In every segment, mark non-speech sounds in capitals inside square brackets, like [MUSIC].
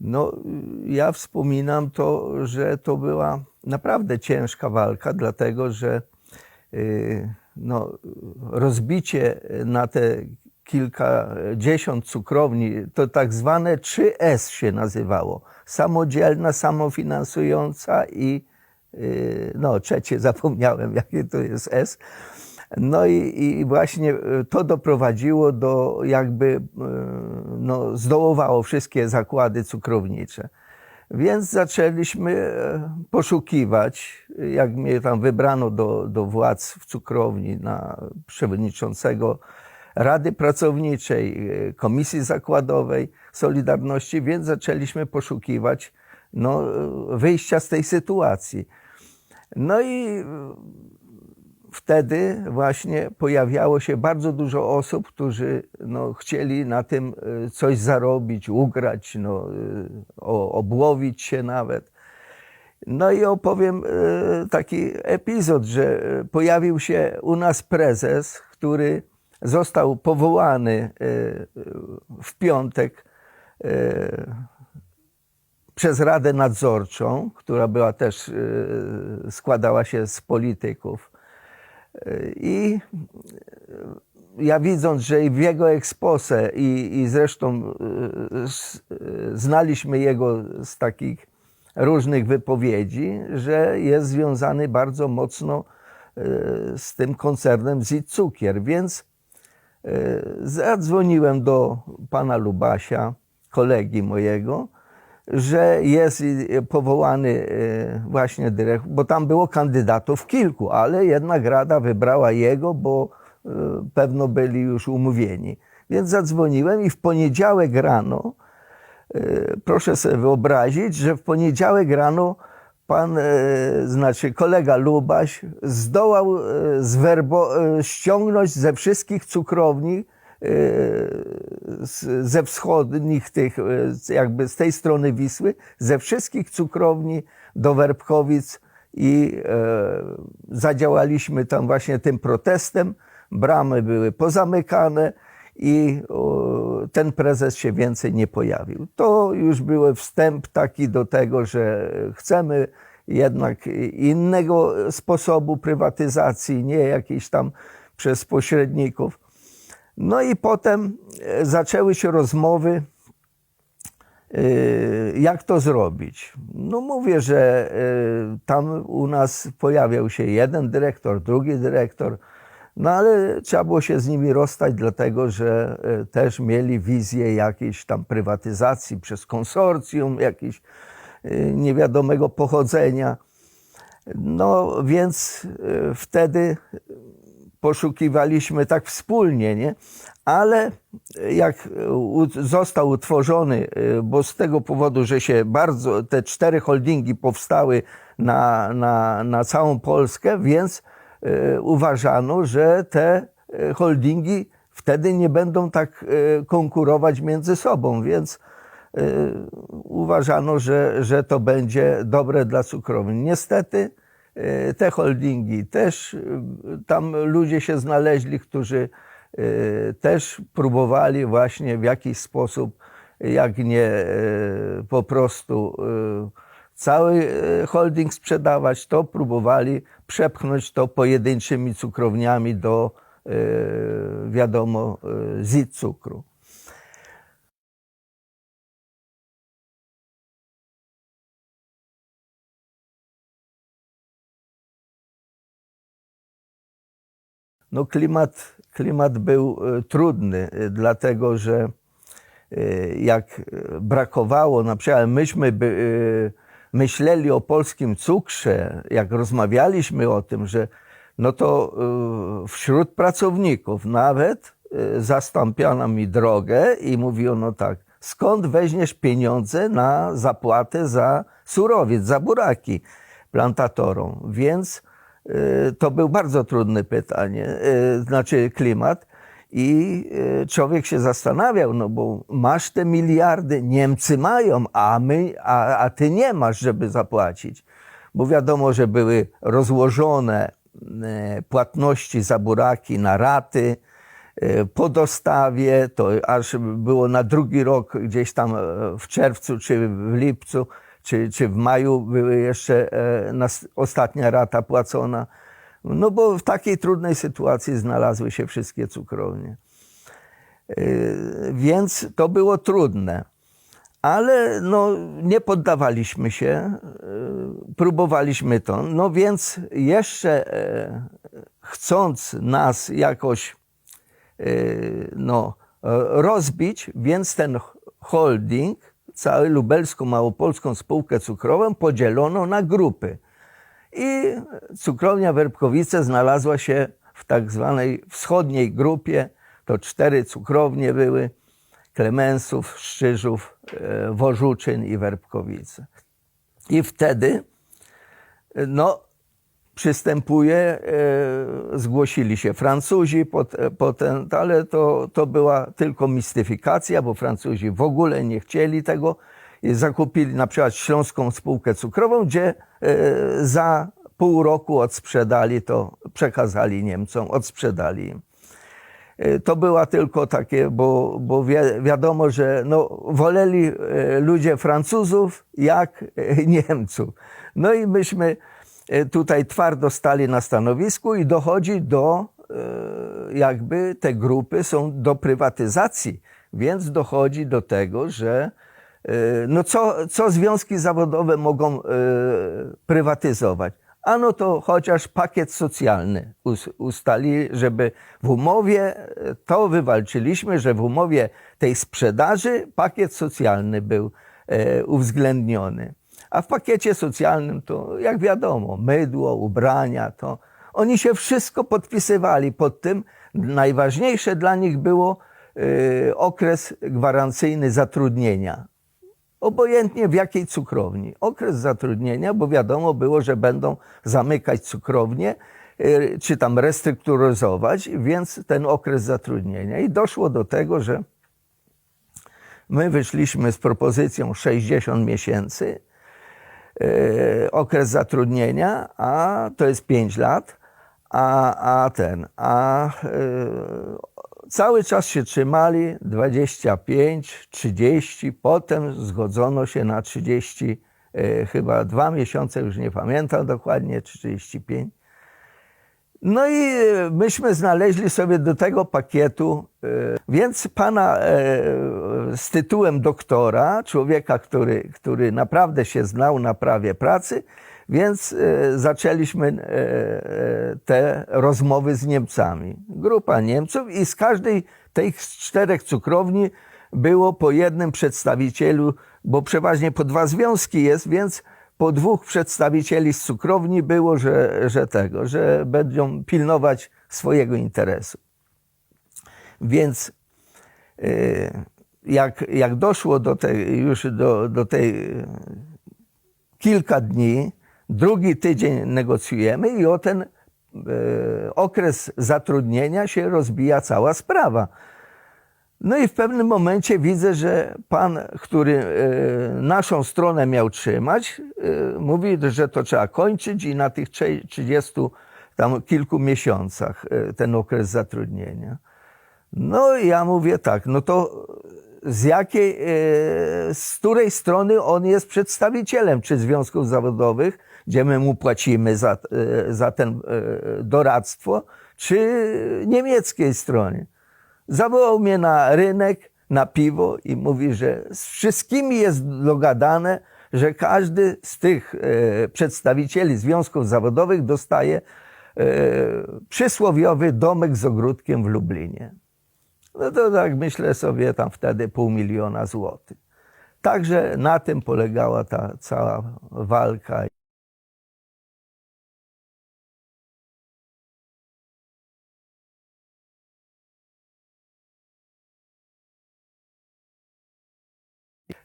No, ja wspominam to, że to była naprawdę ciężka walka, dlatego że y, no, rozbicie na te kilkadziesiąt cukrowni, to tak zwane 3S się nazywało. Samodzielna, samofinansująca i y, no, trzecie zapomniałem, [LAUGHS] jakie to jest S. No i, i właśnie y, to doprowadziło do jakby, y, no, zdołowało wszystkie zakłady cukrownicze. Więc zaczęliśmy e, poszukiwać, jak mnie tam wybrano do, do władz w cukrowni na przewodniczącego Rady Pracowniczej, e, Komisji Zakładowej Solidarności, więc zaczęliśmy poszukiwać no, e, wyjścia z tej sytuacji. No i wtedy właśnie pojawiało się bardzo dużo osób, którzy no, chcieli na tym y, coś zarobić, ugrać, no, o- obłowić się nawet. No i opowiem y, taki epizod, że pojawił się u nas prezes, który został powołany w piątek przez Radę Nadzorczą, która była też, składała się z polityków. Y, I ja widząc, że i w jego ekspose i, i zresztą y, y, znaliśmy jego z takich różnych wypowiedzi, że jest związany bardzo mocno y, z tym koncernem Zit Cukier, więc y, zadzwoniłem do pana Lubasia, kolegi mojego, że jest powołany y, właśnie dyrektor, bo tam było kandydatów kilku, ale jednak rada wybrała jego, bo y, pewno byli już umówieni. Więc zadzwoniłem i w poniedziałek rano, y, proszę sobie wyobrazić, że w poniedziałek rano pan, znaczy kolega Lubaś zdołał zwerbo, ściągnąć ze wszystkich cukrowni ze wschodnich tych, y, jakby z tej strony Wisły, ze wszystkich cukrowni do Werbkowic i e, zadziałaliśmy tam właśnie tym protestem. Bramy były pozamykane i ten prezes się więcej nie pojawił. To już był wstęp taki do tego, że chcemy jednak innego sposobu prywatyzacji, nie jakiejś tam przez pośredników. No i potem e, zaczęły się rozmowy, y, jak to zrobić. No mówię, że y, tam u nas pojawiał się jeden dyrektor, drugi dyrektor, no ale trzeba było się z nimi rozstać, dlatego że też mieli wizję jakiejś tam prywatyzacji przez konsorcjum, jakiś niewiadomego pochodzenia. No więc wtedy poszukiwaliśmy tak wspólnie, nie? Ale jak u- został utworzony, y, bo z tego powodu, że się bardzo, te cztery holdingi powstały na, na, na całą Polskę, więc y, uważano, że te holdingi wtedy nie będą tak konkurować między sobą, więc uważano, że, że to będzie dobre dla cukrowni. Niestety te holdingi też, y, tam ludzie się znaleźli, którzy y, też próbowali właśnie w jakiś sposób, jak nie po prostu cały holding sprzedawać, to próbowali przepchnąć to pojedynczymi cukrowniami do, wiadomo, ZIT cukru. No klimat, klimat był e, trudny, e, dlatego że e, jak brakowało, na przykład myśmy by, myśleli o polskim cukrze, jak rozmawialiśmy o tym, że no to wśród pracowników nawet zastąpiono mi drogę i mówiono tak, skąd weźmiesz pieniądze na zapłatę za surowiec, za buraki plantatorom. Więc to był bardzo trudne pytanie, y, znaczy klimat. I y, człowiek się zastanawiał, no bo masz te miliardy, Niemcy mają, a, my, a, a ty nie masz, żeby zapłacić. Bo wiadomo, że były rozłożone płatności za buraki na raty, po dostawie, to aż było na drugi rok, gdzieś tam w czerwcu, czy w lipcu, czy, czy w maju były jeszcze e, ostatnia rata płacona. No bo w takiej trudnej sytuacji znalazły się wszystkie cukrownie. Y, Więc to było trudne. Ale no, nie poddawaliśmy się, y, próbowaliśmy to. No więc jeszcze e, chcąc nas jakoś no, e, rozbić, więc ten holding, cały lubelską małopolską spółkę cukrową podzielono na grupy. I cukrownia Werbkowice znalazła się w tak zwanej wschodniej grupie. To cztery cukrownie były: Klemensów, Szczyżów, e, Wożuczyn i Werbkowice. I wtedy no, przystępuje, e, zgłosili się Francuzi, pot, potem, ale to, to była tylko mistyfikacja, bo Francuzi w ogóle nie chcieli tego i zakupili na przykład Śląską Spółkę Cukrową, gdzie e, za pół roku odsprzedali to, przekazali Niemcom, odsprzedali im. E, To była tylko takie, bo, bo wi- wiadomo, że no, woleli e, ludzie Francuzów jak e, Niemców. No i myśmy e, tutaj twardo stali na stanowisku i dochodzi do, e, jakby te grupy są do prywatyzacji, więc dochodzi do tego, że e, no co, co związki zawodowe mogą e, prywatyzować? Ano to chociaż pakiet socjalny us- ustali, żeby w umowie, e, to wywalczyliśmy, że w umowie tej sprzedaży pakiet socjalny był e, uwzględniony. A w pakiecie socjalnym to, jak wiadomo, mydło, ubrania, to oni się wszystko podpisywali pod tym. Najważniejsze dla nich było e, okres gwarancyjny zatrudnienia obojętnie w jakiej cukrowni. Okres zatrudnienia, bo wiadomo było, że będą zamykać cukrownię, y, czy tam restrukturyzować, więc ten okres zatrudnienia. I doszło do tego, że my wyszliśmy z propozycją 60 miesięcy, y, okres zatrudnienia, a to jest 5 lat, a, a ten, a y, cały czas się trzymali 25, 30, potem zgodzono się na 30, y, chyba dwa miesiące, już nie pamiętam dokładnie, 35. No i myśmy znaleźli sobie do tego pakietu, więc pana z tytułem doktora, człowieka, który, który naprawdę się znał na prawie pracy, więc e, zaczęliśmy e, e, te rozmowy z Niemcami. Grupa Niemców i z każdej tych czterech cukrowni było po jednym przedstawicielu, bo przeważnie po dwa związki jest, więc po dwóch przedstawicieli z cukrowni było, że, że tego, że będą pilnować swojego interesu. Więc jak, jak doszło do tej, już do, do tej y, kilka dni, drugi tydzień negocjujemy i o ten y, okres zatrudnienia się rozbija cała sprawa. No i w pewnym momencie widzę, że pan, który e, naszą stronę miał trzymać, e, mówi, że to trzeba kończyć i na tych trze- 30 tam kilku miesiącach e, ten okres zatrudnienia. No ja mówię tak, no to z jakiej, e, z której strony on jest przedstawicielem, czy związków zawodowych, gdzie my mu płacimy za, e, za ten e, doradztwo, czy niemieckiej stronie. Zawołał mnie na rynek, na piwo i mówi, że z wszystkimi jest dogadane, że każdy z tych przedstawicieli związków zawodowych dostaje przysłowiowy domek z ogródkiem w Lublinie. No to tak myślę sobie tam wtedy pół miliona złotych. Także na tym polegała ta cała walka.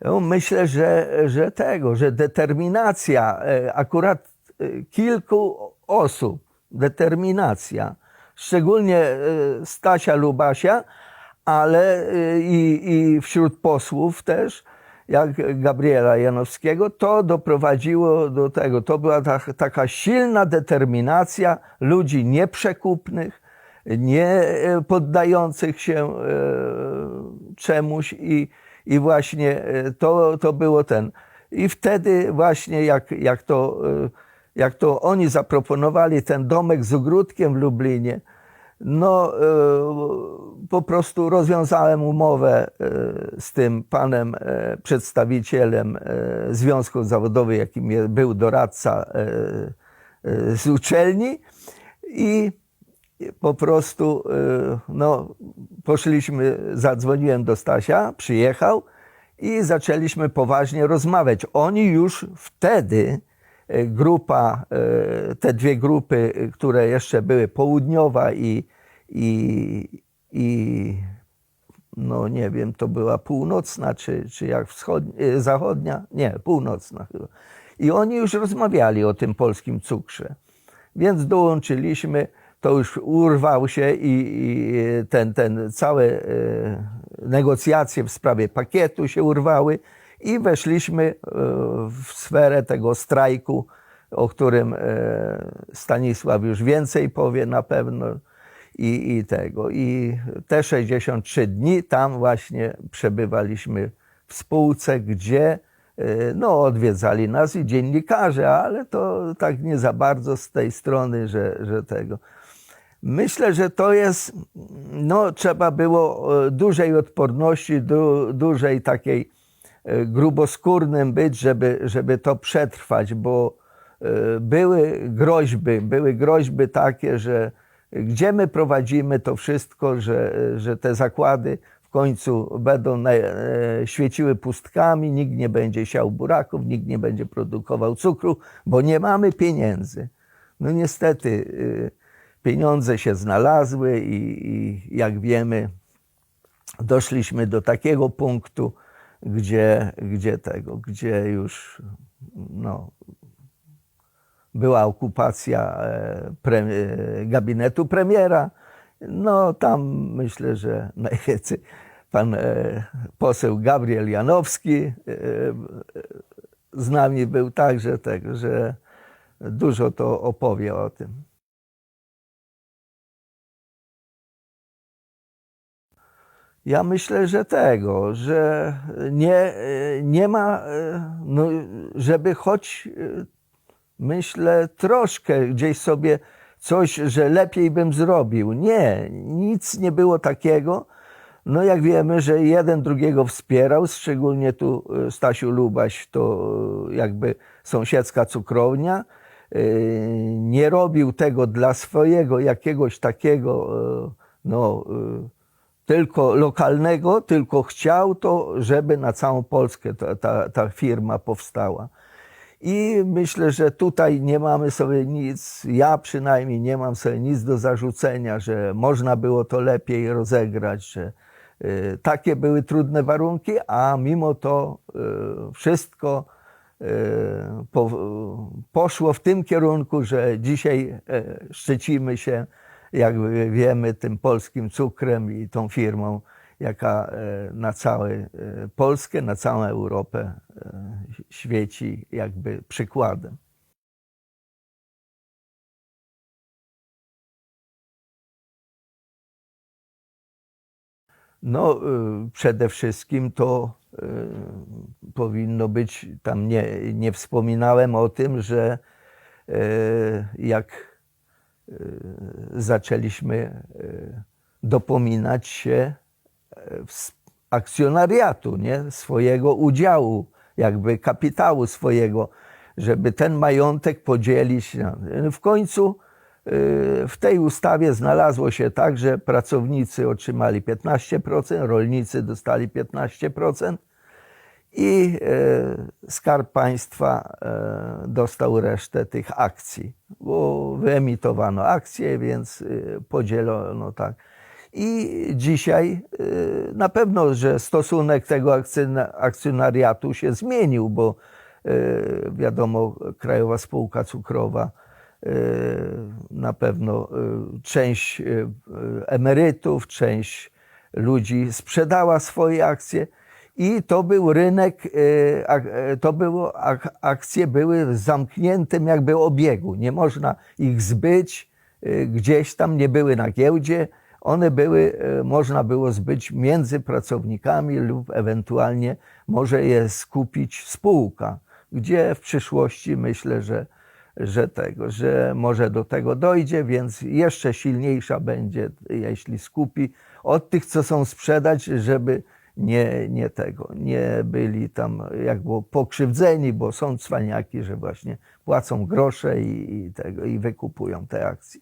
No, Myślę, że, że tego, że determinacja e, akurat e, kilku osób, determinacja, szczególnie e, Stasia Lubasia, ale e, i, i wśród posłów też, jak Gabriela Janowskiego, to doprowadziło do tego. To była ta, taka silna determinacja ludzi nieprzekupnych, nie e, poddających się e, czemuś i, i właśnie e, to, to było ten. I wtedy właśnie jak, jak, to, jak to oni zaproponowali ten domek z ogródkiem w Lublinie, no e, po prostu rozwiązałem umowę e, z tym panem e, przedstawicielem związków zawodowych, jakim był doradca z uczelni i po prostu no, poszliśmy, zadzwoniłem do Stasia, przyjechał i zaczęliśmy poważnie rozmawiać. Oni już wtedy, grupa, e, te dwie grupy, e, które jeszcze były, południowa i, i, i no nie wiem, to była północna, czy, czy jak wschodnia, e, zachodnia, nie, północna chyba. I oni już rozmawiali o tym polskim cukrze. Więc dołączyliśmy, to już urwał się i, i ten, ten całe e, negocjacje w sprawie pakietu się urwały i weszliśmy e, w sferę tego strajku, o którym e, Stanisław już więcej powie na pewno i, i tego. I te 63 dni tam właśnie przebywaliśmy w spółce, gdzie e, no, odwiedzali nas i dziennikarze, ale to tak nie za bardzo z tej strony, że, że tego. Myślę, że to jest, no trzeba było dużej odporności, du, dużej takiej gruboskórnym być, żeby, żeby to przetrwać, bo e, były groźby, były groźby takie, że gdzie my prowadzimy to wszystko, że, że te zakłady w końcu będą na, e, świeciły pustkami, nikt nie będzie siał buraków, nikt nie będzie produkował cukru, bo nie mamy pieniędzy. No niestety pieniądze się znalazły i, i jak wiemy, doszliśmy do takiego punktu, gdzie, gdzie tego, gdzie już no, była okupacja e, pre, e, gabinetu premiera. No tam myślę, że najwięcej pan e, poseł Gabriel Janowski z nami był także, tak, że dużo to opowie o tym. Ja myślę, że tego, że nie, nie ma, no, żeby choć myślę troszkę gdzieś sobie coś, że lepiej bym zrobił. Nie, nic nie było takiego. No jak wiemy, że jeden drugiego wspierał, szczególnie tu e, Stasiu Lubaś, to e, jakby sąsiedzka cukrownia, nie robił tego dla swojego jakiegoś takiego, no, tylko lokalnego, tylko chciał to, żeby na całą Polskę ta, ta, ta firma powstała. I myślę, że tutaj nie mamy sobie nic, ja przynajmniej nie mam sobie nic do zarzucenia, że można było to lepiej rozegrać, że y, takie były trudne warunki, a mimo to y, wszystko y, po, poszło w tym kierunku, że dzisiaj y, szczycimy się, jak wiemy, tym polskim cukrem i tą firmą, jaka e, na całą Polskę, na całą Europę e, świeci jakby przykładem. No, przede wszystkim to powinno być, tam nie, nie wspominałem o tym, że jak zaczęliśmy y, dopominać się e, akcjonariatu, nie? swojego udziału, jakby kapitału swojego, żeby ten majątek podzielić. W końcu y, w tej ustawie znalazło się tak, że pracownicy otrzymali 15%, rolnicy dostali 15% i e, Skarb Państwa e, dostał resztę tych akcji, bo wyemitowano akcje, więc e, podzielono tak. I dzisiaj na pewno, że stosunek tego akcjona- akcjonariatu się zmienił, bo wiadomo, Krajowa Spółka Cukrowa na pewno część emerytów, część ludzi sprzedała swoje akcje i to był rynek, ak- e, to było, ak- akcje były w zamkniętym jakby obiegu. Nie można ich zbyć, y, gdzieś tam, nie były na giełdzie. One były, y, można było zbyć między pracownikami lub ewentualnie może je skupić spółka, gdzie w przyszłości myślę, że, że tego, że może do tego dojdzie, więc jeszcze silniejsza będzie, jeśli skupi od tych, co są sprzedać, żeby nie, nie tego, nie byli tam jak było pokrzywdzeni, bo są cwaniaki, że właśnie płacą grosze i, i tego i wykupują te akcje.